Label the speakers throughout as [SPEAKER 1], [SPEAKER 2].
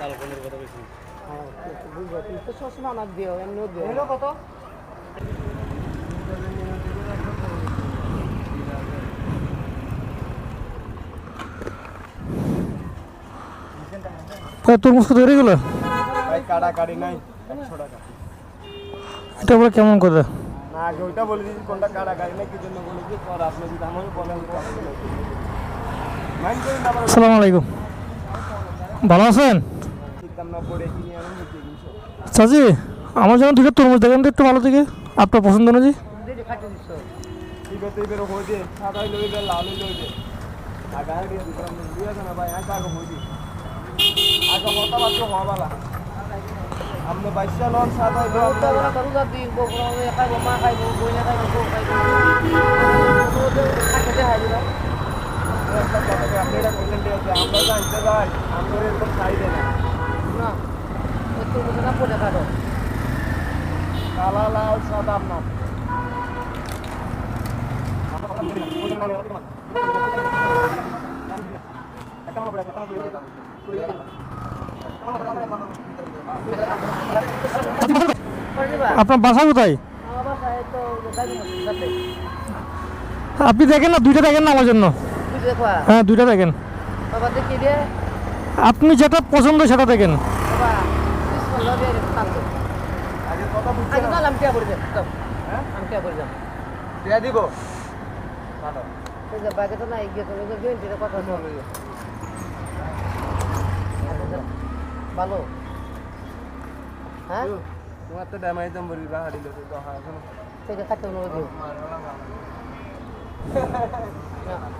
[SPEAKER 1] কথা বলছি
[SPEAKER 2] হ্যাঁ বুঝব তুমি তো সবসময় আমার দিও এমনিও দিও।
[SPEAKER 3] এগুলো কত?
[SPEAKER 4] তাই তরমুজ কত করে গেলো
[SPEAKER 1] ভাই কাটা কাটি নাই
[SPEAKER 4] এটা বলে কেমন কথা?
[SPEAKER 1] না আগে ওইটা বলে দিয়েছি কোনটা কাটা কাটি নাই কি জন্য বলেছি পর আপনি যদি আমাকে বলেন মাইন্ড করেন না আবার
[SPEAKER 4] আসসালামু আলাইকুম। ভালো আছেন? চাচি, আমার যেমন ঠিক তরমুজ দেখেন একটু ভালো থেকে আপনার পছন্দ অনুযায়ী।
[SPEAKER 2] খাইবো
[SPEAKER 1] আপনি এটা আমরা জানতে যাই আমরা এরকম খাই না
[SPEAKER 2] না একটু বুঝে না পড়ে খাটো
[SPEAKER 1] কালা লাল সাদা আপনার
[SPEAKER 4] আপনার বাসা কোথায় আপনি দেখেন না দুইটা দেখেন না আমার জন্য। হ্যাঁ দুইটা দেখেন। আপনি যেটা পছন্দ সেটা দেখেন।
[SPEAKER 1] হ্যাঁ? ভালো।
[SPEAKER 2] হ্যাঁ?
[SPEAKER 1] তোমার তো ড্যামাই দাম বলি বাহারি লোক তো হ্যাঁ শোনো
[SPEAKER 2] খাতে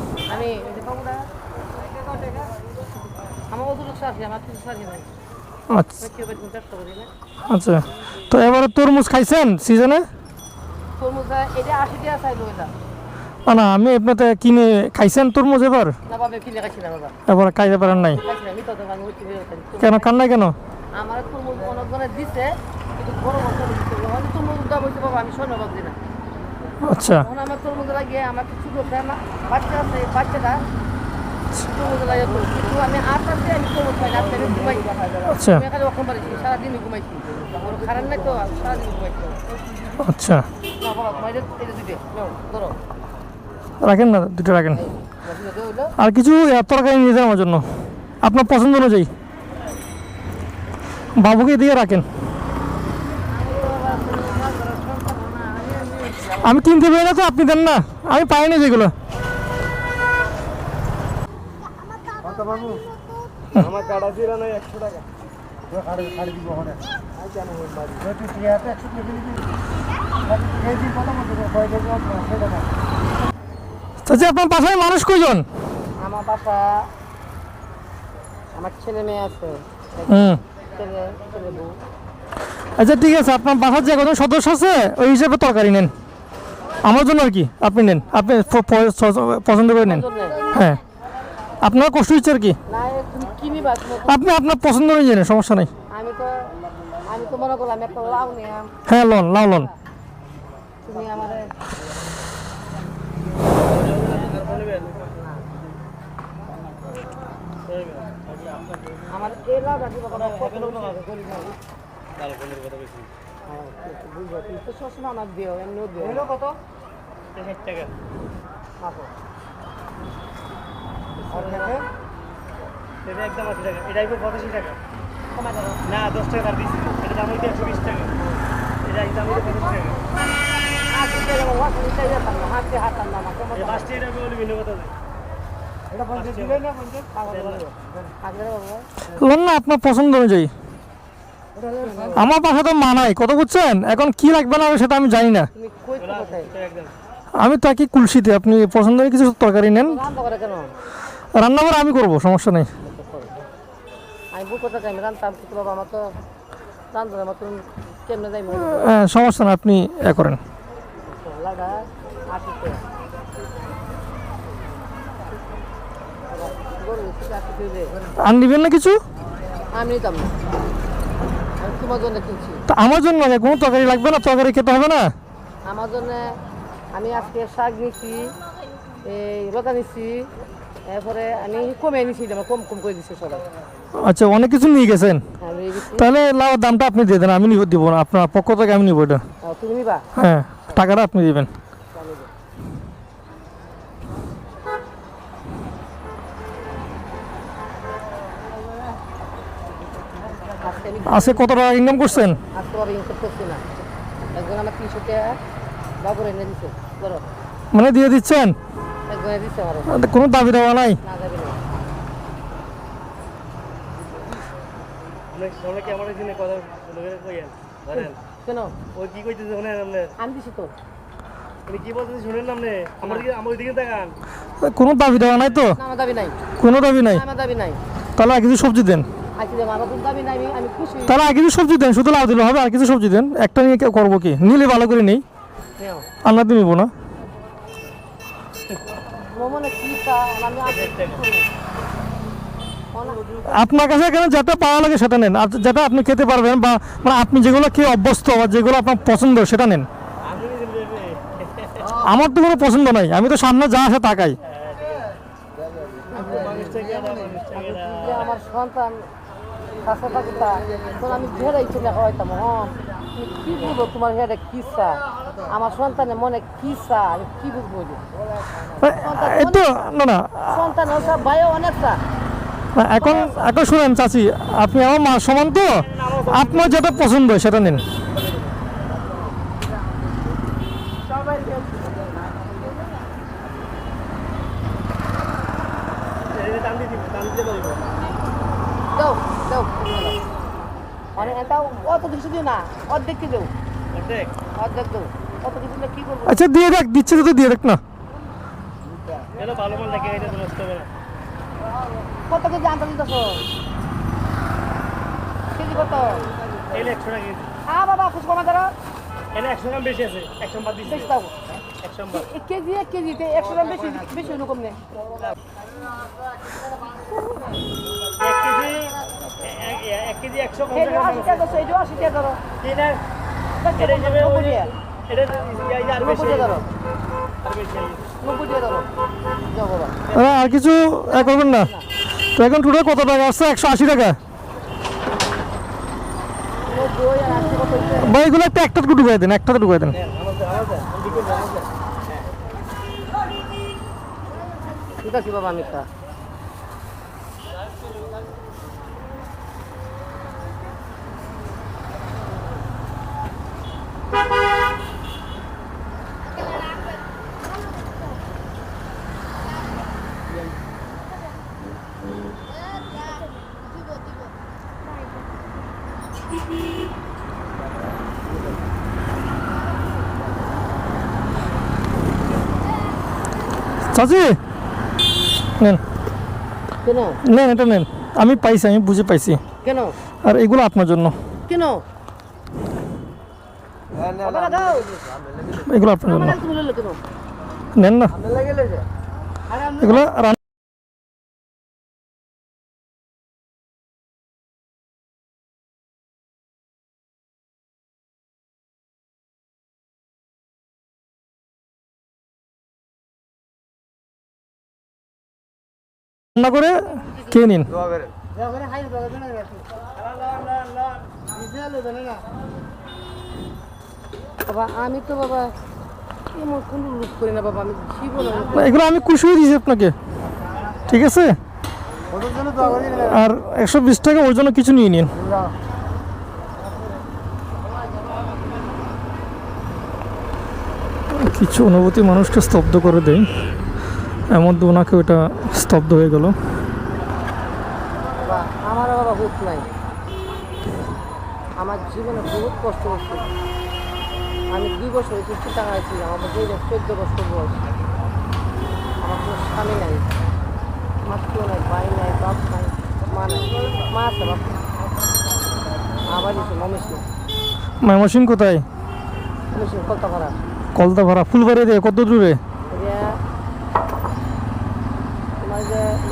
[SPEAKER 2] আমি
[SPEAKER 4] আচ্ছা। আচ্ছা। তো এবারে তরমুজ খাইছেন সিজনে? না, আমি আপনাতে কিনে খাইছেন তরমুজ এবার? এবার খাইতে পারেন নাই? কেন খান নাই কেন?
[SPEAKER 2] আমার তরমুজ দিছে কিন্তু বড় বড় তরমুজ আমি তরমুজ দাম হইছে বাবা আমি স্বর্ণবাগ দিই না।
[SPEAKER 4] আচ্ছা।
[SPEAKER 2] এখন আমার আমার কিছু বাচ্চা আছে বাচ্চাটা আমি আট আছে আমি তরমুজ পাই না আমি ঘুমাইছি
[SPEAKER 4] আচ্ছা।
[SPEAKER 2] আমি এখানে ওখান পারিছি সারাদিন ঘুমাইছি আমার খারাপ নাই তো সারাদিন ঘুমাইছি
[SPEAKER 4] আচ্ছা।
[SPEAKER 2] না বাবা তোমার এটা এটা ধরো।
[SPEAKER 4] রাখেন না দুটো রাখেন। আর কিছু তরকারি নিয়ে যান আমার জন্য। আপনার পছন্দ অনুযায়ী। বাবুকে দিয়ে রাখেন। আমি কিনতে পারি না তো আপনি দেন না। আমি পাইনি যেগুলো। চাচি আপনার বাসায় মানুষ কয়জন?
[SPEAKER 2] আমার বাসা আমার ছেলে মেয়ে আছে।
[SPEAKER 4] আচ্ছা ঠিক আছে আপনার বাসার যে কজন সদস্য আছে ওই হিসেবে তরকারি নেন। আমার জন্য আর কি আপনি নেন। আপনি পছন্দ করে নেন। হ্যাঁ। আপনার কষ্ট হচ্ছে আর কি। আপনি আপনার পছন্দ অনুযায়ী নেন সমস্যা নেই। হ্যাঁ লন লাও লন।
[SPEAKER 2] আমার আমার বুঝব তুমি তো সবসময় আমার দিও এমনিও দিও
[SPEAKER 3] কত
[SPEAKER 1] ষাট টাকা
[SPEAKER 2] মাপো
[SPEAKER 1] এটা একদম আশি টাকা এটা একদম পঁচাশি টাকা না দশ টাকা ছাড় দিচ্ছি এটা দাম হইতে একশো বিশ টাকা এটা একদম হইতে পঁচাশি পাঁচটি কথা
[SPEAKER 4] আপনার পছন্দ অনুযায়ী। আমার বাসা তো মানাই কত বুঝছেন? এখন কি লাগবে না সেটা আমি জানি না।
[SPEAKER 2] কই তো
[SPEAKER 4] আমি তাকে কুলসিতে আপনি পছন্দ করে কিছু তরকারি নেন।
[SPEAKER 2] রান্না করে
[SPEAKER 4] আমি করব সমস্যা নেই।
[SPEAKER 2] আমি
[SPEAKER 4] হ্যাঁ, সমস্যা না আপনি এ করেন। আর নিবেন না কিছু?
[SPEAKER 2] আমি নিতাম না। আমি তোমার জন্য কিনছি
[SPEAKER 4] তা আমার জন্য লাগে কোনো তরকারি লাগবে না তরকারি খেতে হবে না?
[SPEAKER 2] আমার জন্য আমি আজকে শাক নিছি এই লতা নিছি এরপরে আমি কমে নিছি আমার কম কম করে দিছে সবাই।
[SPEAKER 4] আচ্ছা অনেক কিছু নিয়ে গেছেন।
[SPEAKER 2] আমি
[SPEAKER 4] তাহলে লাউ দামটা আপনি দিয়ে দেন আমি নিব দিব না আপনার পক্ষ থেকে আমি নিব এটা।
[SPEAKER 2] তুমি নিবা?
[SPEAKER 4] হ্যাঁ টাকাটা আপনি দিবেন।
[SPEAKER 2] আজকে
[SPEAKER 4] কত টাকা ইনকাম করছেন?
[SPEAKER 2] আজকে আর ইনকাম করছি না। একজন আমার তিনশো টাকা দিছে করো
[SPEAKER 4] মানে দিয়ে দিচ্ছেন? কোনো দাবি দেওয়া নাই?
[SPEAKER 2] না যাবে না
[SPEAKER 3] আমরা কেমন দিনে কথা লোকের কইয়েন ধরেন।
[SPEAKER 2] কেন?
[SPEAKER 3] ওই কি কইতেছে শুনেন আপনি
[SPEAKER 2] আমি দিছি তো।
[SPEAKER 3] কি বলতেছে শুনেন না আপনি? আমার দিকে আমার দিকে তাকান।
[SPEAKER 4] কোনো দাবি দেওয়া নাই তো?
[SPEAKER 2] নাই।
[SPEAKER 4] কোনো দাবি নাই?
[SPEAKER 2] দাবি নাই।
[SPEAKER 4] তাহলে কিছু সবজি দেন।
[SPEAKER 2] কোনো
[SPEAKER 4] তাহলে আর কিছু সবজি দেন শুধু লাউ দিলে হবে আর কিছু সবজি দেন। একটা নিয়ে কে- করব কি? নিলে ভালো করে নেই। আল্লাহ নিব না। আপনার কাছে এখানে যেটা পাওয়া লাগে সেটা নেন। আর যেটা আপনি খেতে পারবেন বা মানে আপনি যেগুলো খেয়ে অভ্যস্ত বা যেগুলো আপনার পছন্দ সেটা নেন। আমার তো কোনো পছন্দ নাই। আমি তো সামনে যা আসে তাকাই।
[SPEAKER 2] আমার সন্তান কাছে থাকতা তখন আমি তুমি কি বলব তোমার হেরে কি চা? আমার সন্তানের মনে কি চা আমি কি বুঝব?
[SPEAKER 4] না না।
[SPEAKER 2] সন্তান সব ভাইও অনেক
[SPEAKER 4] এখন এখন শুনেন চাচি আপনি আমার মা সমান তো? আপনার যেটা পছন্দ সেটা নেন।
[SPEAKER 3] এই দাম দিয়ে দিব দাম দিয়ে বলব।
[SPEAKER 2] দাও দাও অনেক এটা অত কিছু দিও না অর্ধেক কি দেও।
[SPEAKER 3] অর্ধেক?
[SPEAKER 2] অর্ধেক দেও। অত কিছু দিলে কি করব?
[SPEAKER 4] আচ্ছা দিয়ে দেখ দিচ্ছে তো দিয়ে দেখ না।
[SPEAKER 3] এটা ভালো মাল লাগে এটা নষ্ট না
[SPEAKER 2] কত কেজি আনতে দিতেছ? কেজি কত?
[SPEAKER 3] এলে একশো টাকা কেজি।
[SPEAKER 2] আ বাবা খুশ কমা ধরো
[SPEAKER 3] একশো গ্রাম বেশি আছে। একশো বাদ দিচ্ছি একশো
[SPEAKER 2] এক কেজি এক কেজিতে একশো গ্রাম বেশি বেশি নেই
[SPEAKER 3] এক কেজি এক- এক- এক কেজি একশো
[SPEAKER 2] আশি টাকা এইটাও আশি
[SPEAKER 3] এটা হিসেবে এটা আর বেশি
[SPEAKER 2] ধরো।
[SPEAKER 4] কিছু এ করবেন না? তো এখন টোটাল কত টাকা? আসছে একশো আশি টাকা।
[SPEAKER 2] নব্বই আর আশি কত হইছে?
[SPEAKER 4] বা এগুলো একটা একটা ঢুকাই দেন, একটাতে ঢুকাই দেন
[SPEAKER 2] ঠিক আছে বাবা, আমি একটা
[SPEAKER 4] চাচি! নেন। নেন এটা নেন। আমি পাইছি আমি বুঝে পাইছি।
[SPEAKER 2] কেন?
[SPEAKER 4] আর এগুলো আপনার জন্য।
[SPEAKER 2] কেন?
[SPEAKER 4] এগুলো আপনার জন্য। নেন না। এগুলো রান্না করে খেয়ে নিন।
[SPEAKER 2] আমি তো বাবা এমন কোনো লুক করি না বাবা আমি
[SPEAKER 4] এগুলো আমি কুশিয়ে দিয়েছি আপনাকে। ঠিক আছে? আর একশো বিশ টাকা ওর জন্য কিছু নিয়ে নিন। কিছু অনুভূতি মানুষকে স্তব্ধ করে দেয়। এমন তো ওনাকে ওটা স্তব্ধ হয়ে গেল।
[SPEAKER 2] আমারও বাবা নাই। আমার জীবনে বহুত কষ্ট আমি দুই বছর কিস্তি টাকা ছিলাম আমার দুই বছর চোদ্দ বছর বয়স। আমার কোনো স্বামী নাই আমার কেউ নাই ভাই নাই বাপ নাই মা মা নাই মা আছে বাপ
[SPEAKER 4] কোথায়
[SPEAKER 2] কলতা করা
[SPEAKER 4] কলতা ভাড়া ফুলবাড়ি দিয়ে কত দূরে
[SPEAKER 2] এটা তোমার যে মমিছি সোমাগঞ্জ ব্রিজ আছে না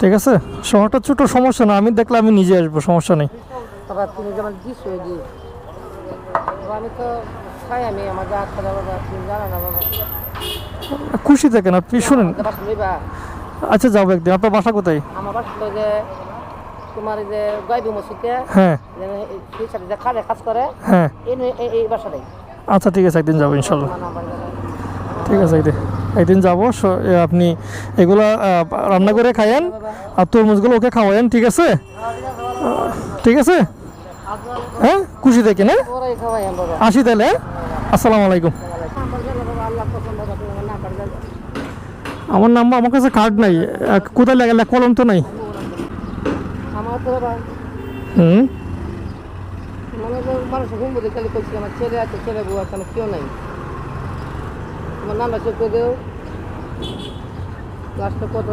[SPEAKER 4] ঠিক আছে? শহরটা ছোটো সমস্যা না। আমি দেখলে আমি নিজে আসব সমস্যা নেই। খুশি থাকেন আপনি শুনেন। আচ্ছা যাব একদিন। আপনার বাসা কোথায়?
[SPEAKER 2] আমার বাসা যে তোমার এই যে গাইবি মসজিদে
[SPEAKER 4] হ্যাঁ।
[SPEAKER 2] সেই সাথে যে কাজ করে
[SPEAKER 4] হ্যাঁ।
[SPEAKER 2] এই নে- এই- এই
[SPEAKER 4] আচ্ছা ঠিক আছে একদিন যাব ইনশাল্লাহ। ঠিক আছে একদিন। একদিন যাব আপনি এগুলো রান্না করে খাইয়েন, আর তরমুজগুলো ওকে খাওয়ায়েন, ঠিক আছে? ঠিক আছে? হ্যাঁ? খুশি
[SPEAKER 2] আমি বাবা
[SPEAKER 4] আসি তাহলে হ্যাঁ? আসসালামু আলাইকুম।
[SPEAKER 2] আমার নাম্বার,
[SPEAKER 4] আমার কাছে কার্ড নাই। কোথায় লাগালে কলম তো নাই? হুম?
[SPEAKER 2] তোমার নাম্বার চেক করে দেও। লাস্টে কত?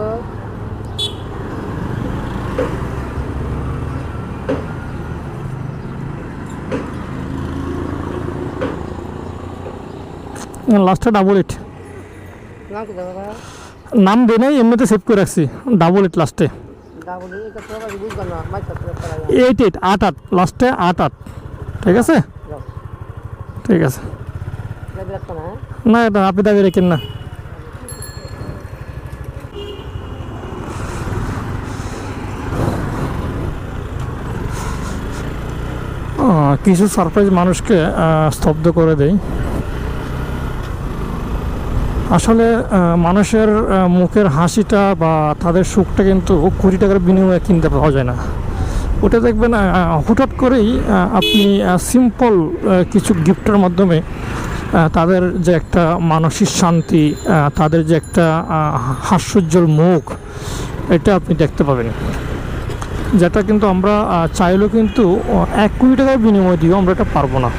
[SPEAKER 4] লাস্টে ডাবল এইট
[SPEAKER 2] নাম
[SPEAKER 4] দে নাই এমনিতে সেভ করে রাখছি। ডাবল এইট লাস্টে। এইট এইট আট আট লাস্টে আট আট। ঠিক আছে? ঠিক আছে।
[SPEAKER 2] না,
[SPEAKER 4] এটা আপনি দাবি রেখেন না। কিছু সারপ্রাইজ মানুষকে স্তব্ধ করে দেয় আসলে মানুষের মুখের হাসিটা বা তাদের সুখটা কিন্তু কুড়ি টাকার বিনিময়ে কিনতে পাওয়া যায় না। ওটা দেখবেন হঠাৎ করেই আপনি সিম্পল কিছু গিফটের মাধ্যমে তাদের যে একটা মানসিক শান্তি তাদের যে একটা হাস্যজ্জ্বল মুখ, এটা আপনি দেখতে পাবেন। যেটা কিন্তু আমরা চাইলেও কিন্তু এক কোটি টাকার বিনিময় দিয়েও আমরা এটা পারব না।